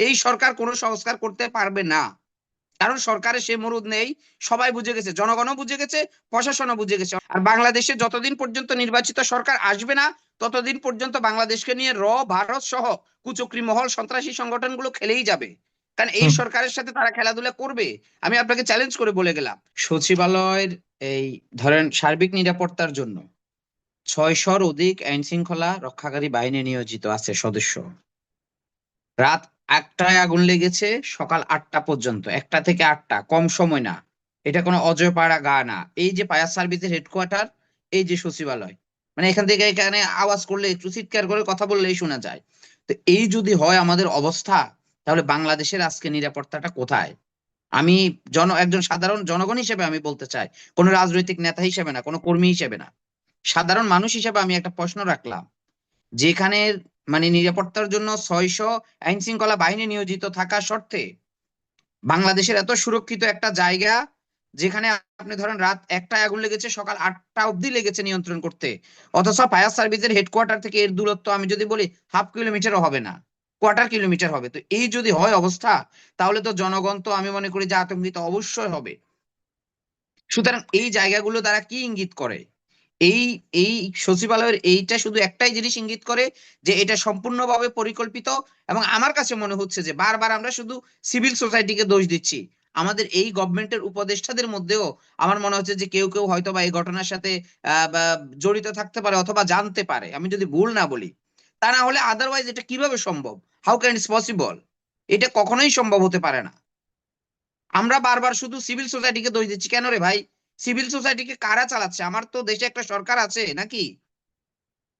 এই সরকার কোনো সংস্কার করতে পারবে না। কারণ সরকারের সে মরুদ নেই সবাই বুঝে গেছে জনগণও বুঝে গেছে প্রশাসনও বুঝে গেছে। আর বাংলাদেশে যতদিন পর্যন্ত নির্বাচিত সরকার আসবে না ততদিন পর্যন্ত বাংলাদেশকে নিয়ে র ভারত সহ কুচক্রি মহল সন্ত্রাসী সংগঠনগুলো খেলেই যাবে। কারণ এই সরকারের সাথে তারা খেলাধুলা করবে। আমি আপনাকে চ্যালেঞ্জ করে বলে গেলাম। সচিবালয়ের এই ধরেন সার্বিক নিরাপত্তার জন্য ছয়শর অধিক আইন শৃঙ্খলা রক্ষাকারী বাহিনী নিয়োজিত আছে সদস্য। রাত একটায় আগুন লেগেছে সকাল আটটা পর্যন্ত, একটা থেকে আটটা, কম সময় না। এটা কোনো অজয় অজয়পাড়া গা না। এই যে ফায়ার সার্ভিসের হেডকোয়ার্টার, এই যে সচিবালয় মানে এখান থেকে এখানে আওয়াজ করলে, একটু চিৎকার করে কথা বললেই শোনা যায়। তো এই যদি হয় আমাদের অবস্থা, তাহলে বাংলাদেশের আজকে নিরাপত্তাটা কোথায়? আমি জন, একজন সাধারণ জনগণ হিসেবে আমি বলতে চাই, কোনো রাজনৈতিক নেতা হিসেবে না, কোনো কর্মী হিসেবে না। সাধারণ মানুষ হিসেবে আমি একটা প্রশ্ন রাখলাম। যেখানে মানে নিরাপত্তার জন্য ছয়শো আইন শৃঙ্খলা বাহিনী নিয়োজিত থাকা সত্ত্বে বাংলাদেশের এত সুরক্ষিত একটা জায়গা যেখানে আপনি ধরেন রাত একটা আগুন লেগেছে, সকাল আটটা অব্দি লেগেছে নিয়ন্ত্রণ করতে। অথচ ফায়ার সার্ভিসের হেডকোয়ার্টার থেকে এর দূরত্ব আমি যদি বলি, হাফ কিলোমিটারও হবে না, কোয়ার্টার কিলোমিটার হবে। তো এই যদি হয় অবস্থা, তাহলে তো জনগণ তো আমি মনে করি যে আতঙ্কিত অবশ্যই হবে। সুতরাং এই জায়গাগুলো তারা কি ইঙ্গিত করে? এই এই সচিবালয়ের এইটা শুধু একটাই জিনিস ইঙ্গিত করে যে এটা সম্পূর্ণভাবে পরিকল্পিত এবং আমার কাছে মনে হচ্ছে যে বারবার আমরা শুধু সিভিল সোসাইটিকে দোষ দিচ্ছি। আমাদের এই গভর্নমেন্টের উপদেষ্টাদের মধ্যেও আমার মনে হচ্ছে যে কেউ কেউ হয়তো বা এই ঘটনার সাথে জড়িত থাকতে পারে অথবা জানতে পারে। আমি যদি ভুল না বলি, তা না হলে আদারওয়াইজ এটা কীভাবে সম্ভব? হাউ ক্যান ইটস পসিবল এটা কখনোই সম্ভব হতে পারে না। আমরা বারবার শুধু সিভিল সোসাইটিকে দোষ দিচ্ছি। কেন রে ভাই? সিভিল সোসাইটিকে কারা চালাচ্ছে? আমার তো দেশে একটা সরকার আছে, নাকি?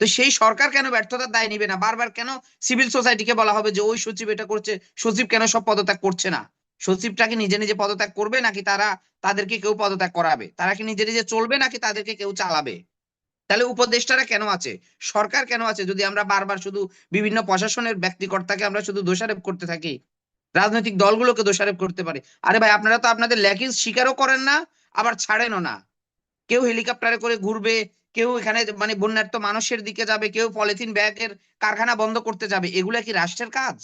তো সেই সরকার কেন ব্যর্থতার দায় নিবে না? বারবার কেন সিভিল সোসাইটিকে বলা হবে যে ওই সচিব এটা করছে, সচিব কেন সব পদত্যাগ করছে না? সচিবটা কি নিজে নিজে পদত্যাগ করবে, নাকি তারা তাদেরকে কেউ পদত্যাগ করাবে? তারা কি নিজে নিজে চলবে, নাকি তাদেরকে কেউ চালাবে? তাহলে উপদেষ্টারা কেন আছে? সরকার কেন আছে? যদি আমরা বারবার শুধু বিভিন্ন প্রশাসনের ব্যক্তিকর্তাকে আমরা শুধু দোষারোপ করতে থাকি, রাজনৈতিক দলগুলোকে দোষারোপ করতে পারি। আরে ভাই, আপনারা তো আপনাদের ল্যাকিংস স্বীকারও করেন না আবার ছাড়েনও না। কেউ হেলিকপ্টারে করে ঘুরবে, কেউ এখানে মানে বন্যার্থ মানুষের দিকে যাবে, কেউ পলিথিন ব্যাগের কারখানা বন্ধ করতে যাবে, এগুলা কি রাষ্ট্রের কাজ?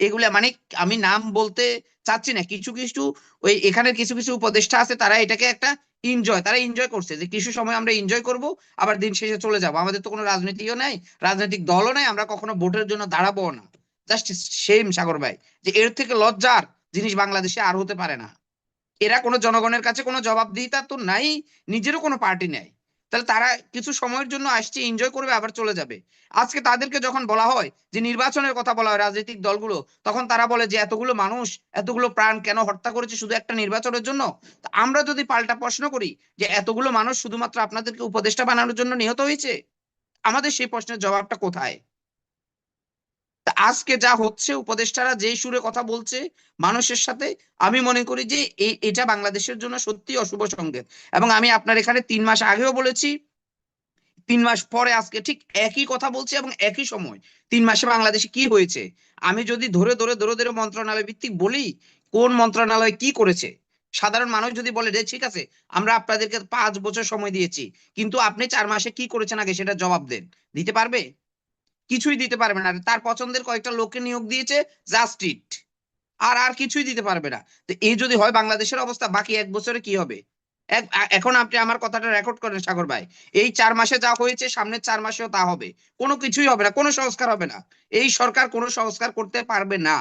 এগুলা মানে আমি নাম বলতে চাচ্ছি না, কিছু কিছু ওই এখানের কিছু কিছু উপদেষ্টা আছে, তারা এটাকে একটা এনজয় তারা এনজয় করছে যে কিছু সময় আমরা এনজয় করব, আবার দিন শেষে চলে যাব। আমাদের তো কোনো রাজনীতিও নাই, রাজনৈতিক দলও নাই, আমরা কখনো ভোটের জন্য দাঁড়াবো না। জাস্ট সেম সাগর ভাই, যে এর থেকে লজ্জার জিনিস বাংলাদেশে আর হতে পারে না। এরা কোনো জনগণের কাছে কোনো জবাবদিহিতা তো নাই, নিজেরও কোনো পার্টি নেই। তাহলে তারা কিছু সময়ের জন্য আসছে এনজয় করবে, আবার চলে যাবে। আজকে তাদেরকে যখন বলা হয় যে নির্বাচনের কথা বলা হয় রাজনৈতিক দলগুলো, তখন তারা বলে যে এতগুলো মানুষ, এতগুলো প্রাণ কেন হত্যা করেছে শুধু একটা নির্বাচনের জন্য? আমরা যদি পাল্টা প্রশ্ন করি যে এতগুলো মানুষ শুধুমাত্র আপনাদেরকে উপদেষ্টা বানানোর জন্য নিহত হয়েছে, আমাদের সেই প্রশ্নের জবাবটা কোথায়? আজকে যা হচ্ছে, উপদেষ্টারা যেই সুরে কথা বলছে মানুষের সাথে, আমি মনে করি যে এটা বাংলাদেশের জন্য সত্যি অশুভ সংকেত। এবং আমি আপনার এখানে তিন মাস আগেও বলেছি, তিন মাস পরে আজকে ঠিক একই কথা বলছি এবং একই সময়, তিন মাসে বাংলাদেশে কি হয়েছে? আমি যদি ধরে ধরে ধরে ধরে মন্ত্রণালয় ভিত্তিক বলি, কোন মন্ত্রণালয় কি করেছে? সাধারণ মানুষ যদি বলে যে ঠিক আছে, আমরা আপনাদেরকে পাঁচ বছর সময় দিয়েছি, কিন্তু আপনি চার মাসে কি করেছেন আগে সেটা জবাব দেন। দিতে পারবে? কিছুই দিতে পারবে না। তার পছন্দের কয়েকটা লোককে নিয়োগ দিয়েছে জাস্ট ইট আর আর কিছুই দিতে পারবে না। তো এই যদি হয় বাংলাদেশের অবস্থা, বাকি এক বছরে কি হবে? এখন আপনি আমার কথাটা রেকর্ড করেন সাগর ভাই। এই চার মাসে যা হয়েছে, সামনের চার মাসেও তা হবে। কোনো কিছুই হবে না, কোনো সংস্কার হবে না। এই সরকার কোনো সংস্কার করতে পারবে না।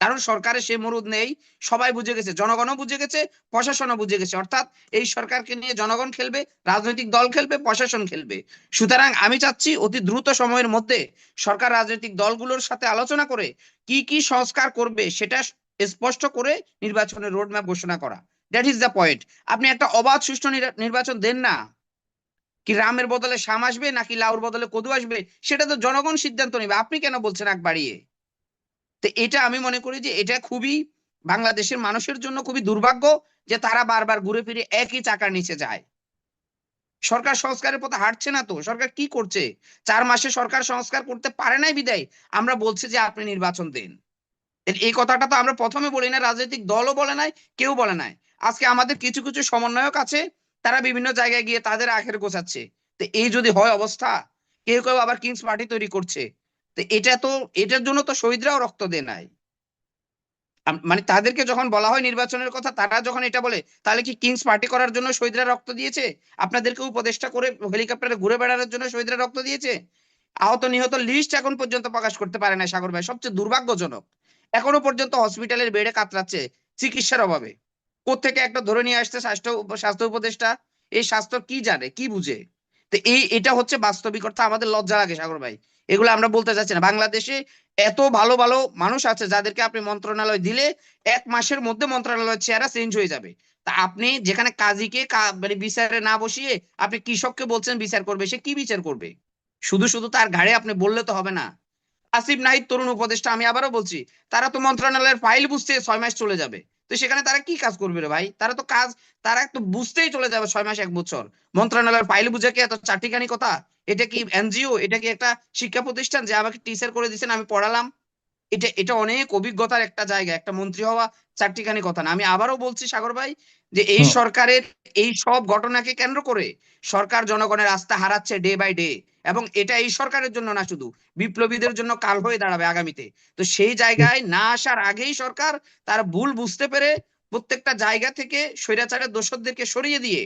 কারণ সরকারের সে মরুদ নেই, সবাই বুঝে গেছে, জনগণও বুঝে গেছে, প্রশাসনও বুঝে গেছে। অর্থাৎ এই সরকারকে নিয়ে জনগণ খেলবে, রাজনৈতিক দল খেলবে, প্রশাসন খেলবে। সুতরাং আমি চাচ্ছি অতি দ্রুত সময়ের মধ্যে সরকার রাজনৈতিক দলগুলোর সাথে আলোচনা করে কি কি সংস্কার করবে সেটা স্পষ্ট করে নির্বাচনের রোডম্যাপ ঘোষণা করা। দ্যাট ইজ দ্য পয়েন্ট আপনি একটা অবাধ সুষ্ঠু নিরা- নির্বাচন দেন না। কি রামের বদলে শাম আসবে নাকি লাউর বদলে কদু আসবে, সেটা তো জনগণ সিদ্ধান্ত নেবে। আপনি কেন বলছেন আগ বাড়িয়ে? তো এটা আমি মনে করি যে এটা খুবই বাংলাদেশের মানুষের জন্য খুবই দুর্ভাগ্য যে তারা বারবার ঘুরে ফিরে একই চাকার নিচে যায়। সরকার সংস্কারের পথে হাঁটছে না তো, সরকার কি করছে? চার মাসে সরকার সংস্কার করতে পারে নাই বিদায়, আমরা বলছি যে আপনি নির্বাচন দিন। এই কথাটা তো আমরা প্রথমে বলি না, রাজনৈতিক দলও বলে নাই, কেউ বলে নাই। আজকে আমাদের কিছু কিছু সমন্বয়ক আছে, তারা বিভিন্ন জায়গায় গিয়ে তাদের আখের গোছাচ্ছে। তো এই যদি হয় অবস্থা, কেউ কেউ আবার কিংস পার্টি তৈরি করছে। তো এটা তো, এটার জন্য তো শহীদরাও রক্ত দেয় নাই। মানে তাদেরকে যখন বলা হয় নির্বাচনের কথা, তারা যখন এটা বলে, তাহলে কি কিংস পার্টি করার জন্য শহীদরা রক্ত দিয়েছে? আপনাদেরকে উপদেষ্টা করে হেলিকপ্টারে ঘুরে বেড়ানোর জন্য শহীদরা রক্ত দিয়েছে? আহত নিহত লিস্ট এখন পর্যন্ত প্রকাশ করতে পারে না সাগর ভাই, সবচেয়ে দুর্ভাগ্যজনক। এখনও পর্যন্ত হসপিটালের বেডে কাতরাচ্ছে চিকিৎসার অভাবে। কোত্থেকে একটা ধরে নিয়ে আসছে স্বাস্থ্য স্বাস্থ্য উপদেষ্টা, এই স্বাস্থ্য কি জানে, কি বুঝে? তো এই, এটা হচ্ছে বাস্তবিকতা আমাদের লজ্জা লাগে সাগর ভাই। এগুলো আমরা বলতে চাচ্ছি না। বাংলাদেশে এত ভালো ভালো মানুষ আছে যাদেরকে আপনি মন্ত্রণালয় দিলে এক মাসের মধ্যে মন্ত্রণালয়ের চেহারা চেঞ্জ হয়ে যাবে। তা আপনি যেখানে কাজীকে মানে বিচারে না বসিয়ে আপনি কৃষককে বলছেন বিচার করবে, সে কি বিচার করবে? শুধু শুধু তার ঘাড়ে আপনি বললে তো হবে না। আসিফ নাহিদ, তরুণ উপদেষ্টা, আমি আবারও বলছি, তারা তো মন্ত্রণালয়ের ফাইল বুঝতে ছয় মাস চলে যাবে। তো সেখানে তারা কি কাজ করবে রে ভাই? তারা তো কাজ তারা তো বুঝতেই চলে যাবে ছয় মাস এক বছর। মন্ত্রণালয়ের ফাইল বুঝে কি এত চারটিখানি কথা। এটা কি এনজিও? এটা কি একটা শিক্ষা প্রতিষ্ঠান যে আমাকে টিচার করে দিচ্ছেন আমি পড়ালাম? এটা এটা অনেক অভিজ্ঞতার একটা জায়গা একটা মন্ত্রী হওয়া চারটিখানি কথা না। আমি আবারও বলছি সাগর ভাই যে এই সরকারের এই সব ঘটনাকে কেন্দ্র করে সরকার জনগণের আস্থা হারাচ্ছে ডে বাই ডে এবং এটা এই সরকারের জন্য না শুধু, বিপ্লবীদের জন্য কাল হয়ে দাঁড়াবে আগামীতে। তো সেই জায়গায় না আসার আগেই সরকার তার ভুল বুঝতে পেরে প্রত্যেকটা জায়গা থেকে স্বৈরাচারের দোষদেরকে সরিয়ে দিয়ে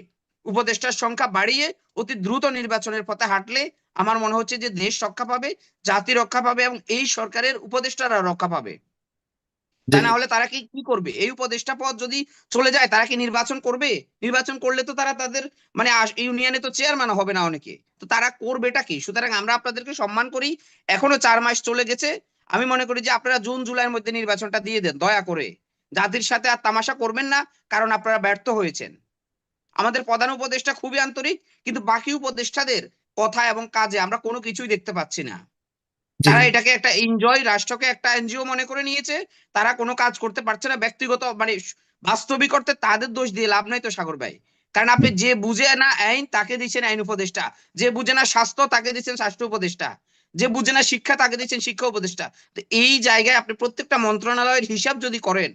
উপদেষ্টার সংখ্যা বাড়িয়ে অতি দ্রুত নির্বাচনের পথে হাঁটলে আমার মনে হচ্ছে যে দেশ রক্ষা পাবে, জাতি রক্ষা পাবে এবং এই সরকারের উপদেষ্টারা রক্ষা পাবে। তা না হলে তারা কি কি করবে? এই উপদেষ্টা পদ যদি চলে যায়, তারা কি নির্বাচন করবে? নির্বাচন করলে তো তারা তাদের মানে ইউনিয়নে তো চেয়ারম্যান হবে না অনেকে। তো তারা করবেটা কি? সুতরাং আমরা আপনাদেরকে সম্মান করি। এখনও চার মাস চলে গেছে। আমি মনে করি যে আপনারা জুন, জুলাইয়ের মধ্যে নির্বাচনটা দিয়ে দেন, দয়া করে। জাতির সাথে আর তামাশা করবেন না, কারণ আপনারা ব্যর্থ হয়েছেন। আমাদের প্রধান উপদেষ্টা খুবই আন্তরিক, কিন্তু বাকি উপদেষ্টাদের কথা এবং কাজে আমরা কোনো কিছুই দেখতে পাচ্ছি না। তারা এটাকে একটা এনজয় রাষ্ট্রকে একটা এনজিও মনে করে নিয়েছে, তারা কোনো কাজ করতে পারছে না, ব্যক্তিগত মানে বাস্তবিক অর্থে তাদের দোষ দিয়ে লাভ নাই তো সাগর ভাই। কারণ আপনি যে বুঝে না আইন, তাকে দিচ্ছেন আইন উপদেষ্টা। যে বুঝে না স্বাস্থ্য, তাকে দিচ্ছেন স্বাস্থ্য উপদেষ্টা। যে বুঝে না শিক্ষা, তাকে দিচ্ছেন শিক্ষা উপদেষ্টা। তো এই জায়গায় আপনি প্রত্যেকটা মন্ত্রণালয়ের হিসাব যদি করেন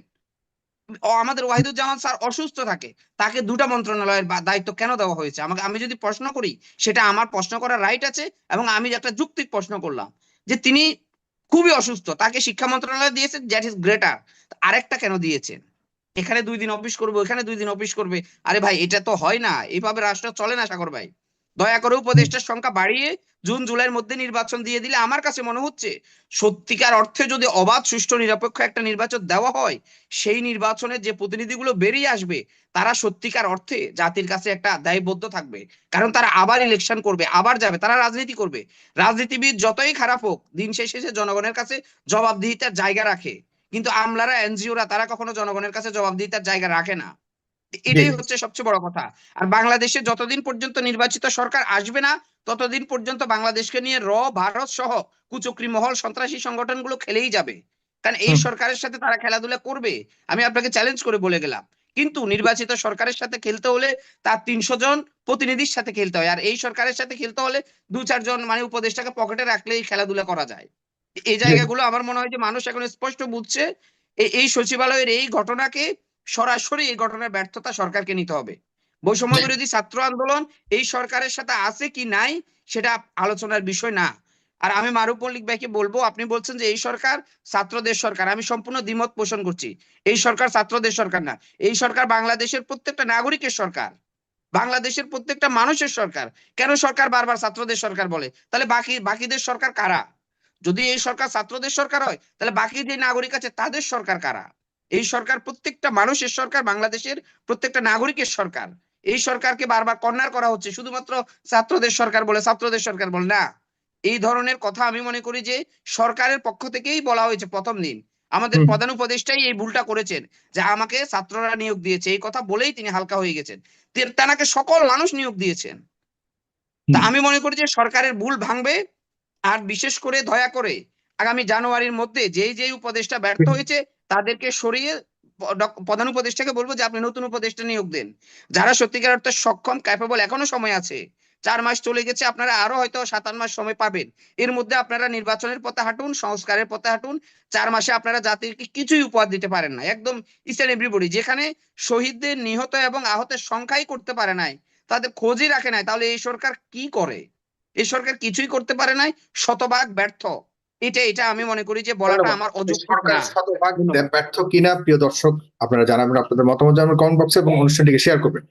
আমাদের ওয়াহিদুজ্জামান স্যার অসুস্থ থাকে, তাকে দুটা মন্ত্রণালয়ের দায়িত্ব কেন দেওয়া হয়েছে? আমাকে, আমি যদি প্রশ্ন করি, সেটা আমার প্রশ্ন করার রাইট আছে এবং আমি একটা যুক্তিক প্রশ্ন করলাম। যে তিনি খুবই অসুস্থ, তাকে শিক্ষা মন্ত্রণালয় দিয়েছে দ্যাট ইজ গ্রেটার আরেকটা কেন দিয়েছেন এখানে দুই দিন অফিস করবে, ওখানে দুই দিন অফিস করবে, আরে ভাই এটা তো হয় না এইভাবে রাষ্ট্র চলে না সাগর ভাই। দয়া করে উপদেষ্টার সংখ্যা বাড়িয়ে জুন, জুলাইয়ের মধ্যে নির্বাচন দিয়ে দিলে আমার কাছে মনে হচ্ছে সত্যিকার অর্থে যদি অবাধ, সুষ্ঠু, নিরপেক্ষ একটা নির্বাচন দেওয়া হয়, সেই নির্বাচনের যে প্রতিনিধিগুলো বেরিয়ে আসবে, তারা সত্যিকার অর্থে জাতির কাছে একটা দায়বদ্ধ থাকবে। কারণ তারা আবার ইলেকশন করবে, আবার যাবে, তারা রাজনীতি করবে। রাজনীতিবিদ যতই খারাপ হোক, দিন শেষে জনগণের কাছে জবাবদিহিতার জায়গা রাখে। কিন্তু আমলারা, এনজিওরা, তারা কখনো জনগণের কাছে জবাবদিহিতার জায়গা রাখে না। এটাই হচ্ছে সবচেয়ে বড় কথা। আর বাংলাদেশে যতদিন পর্যন্ত নির্বাচিত সরকার আসবে না ততদিন পর্যন্ত বাংলাদেশকে নিয়ে র ভারত সহ কুচক্রি মহল সন্ত্রাসী সংগঠনগুলো খেলেই যাবে। কারণ এই সরকারের সাথে তারা খেলাধুলা করবে আমি আপনাকে চ্যালেঞ্জ করে বলে গেলাম। কিন্তু নির্বাচিত সরকারের সাথে খেলতে হলে তার তিনশো জন প্রতিনিধির সাথে খেলতে হয়। আর এই সরকারের সাথে খেলতে হলে দু চারজন মানে উপদেষ্টাকে পকেটে রাখলেই খেলাধুলা করা যায়। এই জায়গাগুলো আমার মনে হয় যে মানুষ এখন স্পষ্ট বুঝছে এই সচিবালয়ের এই ঘটনাকে সরাসরি এই ঘটনার ব্যর্থতা সরকারকে নিতে হবে। বৈষম্য বিরোধী ছাত্র আন্দোলন এই সরকারের সাথে আছে কি নাই সেটা আলোচনার বিষয় না। আর আমি মারুফ মল্লিক ভাইকে বলব আপনি বলছেন যে এই সরকার ছাত্রদের সরকার। আমি সম্পূর্ণ দ্বিমত পোষণ করছি। এই সরকার ছাত্রদের সরকার না। এই সরকার বাংলাদেশের প্রত্যেকটা নাগরিকের সরকার। বাংলাদেশের প্রত্যেকটা মানুষের সরকার। কেন সরকার বারবার ছাত্রদের সরকার বলে? তাহলে বাকি বাকিদের সরকার কারা? যদি এই সরকার ছাত্রদের সরকার হয় তাহলে বাকি যে নাগরিক আছে তাদের সরকার কারা? এই সরকার প্রত্যেকটা মানুষের সরকার বাংলাদেশের প্রত্যেকটা নাগরিকের সরকার। এই সরকারকে বারবার কর্নার করা হচ্ছে। শুধুমাত্র ছাত্রদের সরকার বলে ছাত্রদের সরকার বলে না। এই ধরনের কথা আমি মনে করি যে সরকারের পক্ষ থেকেই বলা হয়েছে প্রথম দিন। আমাদের প্রধান উপদেষ্টাই এই ভুলটা করেছেন যে আমাকে ছাত্ররা নিয়োগ দিয়েছে। এই কথা বলেই তিনি হালকা হয়ে গেছেন। তেনাকে সকল মানুষ নিয়োগ দিয়েছেন। তা আমি মনে করি যে সরকারের ভুল ভাঙবে আর বিশেষ করে দয়া করে আগামী জানুয়ারির মধ্যে যেই যেই উপদেষ্টা ব্যর্থ হয়েছে তাদেরকে সরিয়ে প্রধান উপদেষ্টাকে বলব যে আপনি নতুন উপদেষ্টা নিয়োগ দেন। যারা সত্যিকার অর্থে সক্ষম ক্যাপেবল এখনও সময় আছে, চার মাস চলে গেছে, আপনারা আরও হয়তো সাত আট মাস সময় পাবেন। এর মধ্যে আপনারা নির্বাচনের পথে হাঁটুন, সংস্কারের পথে হাঁটুন, চার মাসে আপনারা জাতিকে কিছুই উপহার দিতে পারেন না। একদম ইস্টার্ন এভরিবডি যেখানে শহীদদের নিহত এবং আহতের সংখ্যাই করতে পারে নাই, তাদের খোঁজই রাখে নাই, তাহলে এই সরকার কি করে? এই সরকার কিছুই করতে পারে নাই, শতভাগ ব্যর্থ। এটা এটা আমি মনে করি যে বলাটা আমার সরকার না শতভাগ। ব্যর্থ কিনা প্রিয় দর্শক আপনারা জানাবেন আপনাদের মতামত জানাবেন কমেন্ট বক্সে এবং অনুষ্ঠানটিকে শেয়ার করবেন